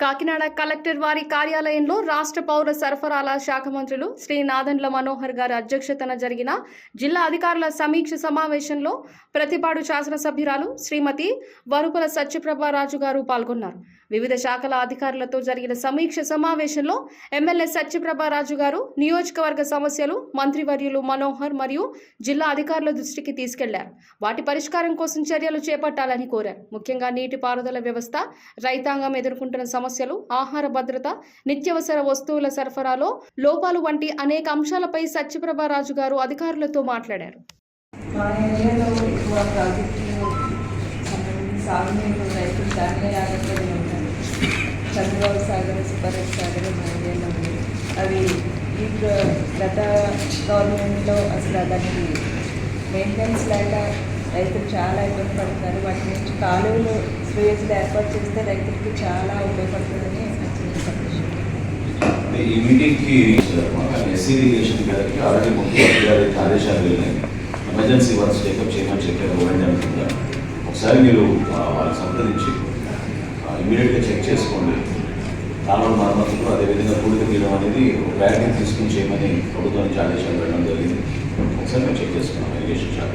Kakinada collector వారి కార్యాలయంలో రాష్ట్ర పౌర సరఫరాల శాఖ మంత్రులు శ్రీ నాదన్ల మనోహర్ గారి అధ్యక్షతన జరిగిన జిల్లా అధికారుల సమీక్ష సమావేశంలో ప్రతిపాడు శాసనసభ్యురాలు శ్రీమతి వరుపుల సత్యప్రభ రాజు గారు పాల్గొన్నారు. వివిధ శాఖల అధికారులతో జరిగిన సమీక్ష సమావేశంలో ఎమ్మెల్యే సత్యప్రభ రాజు గారు నియోజకవర్గ సమస్యలు మంత్రివర్యులు మనోహర్ మరియు జిల్లా అధికారుల దృష్టికి తీసుకెళ్ళారు. వాటి పరిష్కారం కోసం చర్యలు చేపట్టాలని కోరారు. ముఖ్యంగా నీటిపారుదల వ్యవస్థ రైతాంగం ఎదుర్కొంటున్న సమస్యలు ఆహార భద్రత నిత్యావసర వస్తువుల సరఫరాలో లోపాలు వంటి అనేక అంశాలపై సత్యప్రభ రాజు గారు అధికారులతో మాట్లాడారు. చంద్రబాబు సాగర్ సాగర్ మా ఏరియాలో ఉంది అవి ఈ గత గవర్నమెంట్లో అసలు దానికి మెయింటెనెన్స్ లేక రైతులు చాలా ఇబ్బంది పడుతున్నారు వాటి నుంచి కాలువలు స్వేజ్లు ఏర్పాటు చేస్తే రైతులకి చాలా ఉపయోగపడుతుందని ఎస్సీ ఇరిగేషన్ గారికి ఆల్రెడీ ముఖ్యమంత్రి గారి ఆదేశాలు ఎమర్జెన్సీ వర్క్స్ టేకప్ చేయమని చెప్పారు. ఇవ్వండి ఒకసారి మీరు వాళ్ళని సంప్రదించి ఇమీడియట్గా చెక్ చేసుకోండి. కాలువ మరమ్మతులు అదేవిధంగా కూడిక తీయడం అనేది ఒక ప్రయారిటీ తీసుకుని చేయమని ప్రభుత్వం నుంచి ఆదేశాలు వెళ్ళడం జరిగింది. ఒకసారి మేము చెక్ చేసుకున్నాం ఇరిగేషన్ శాఖ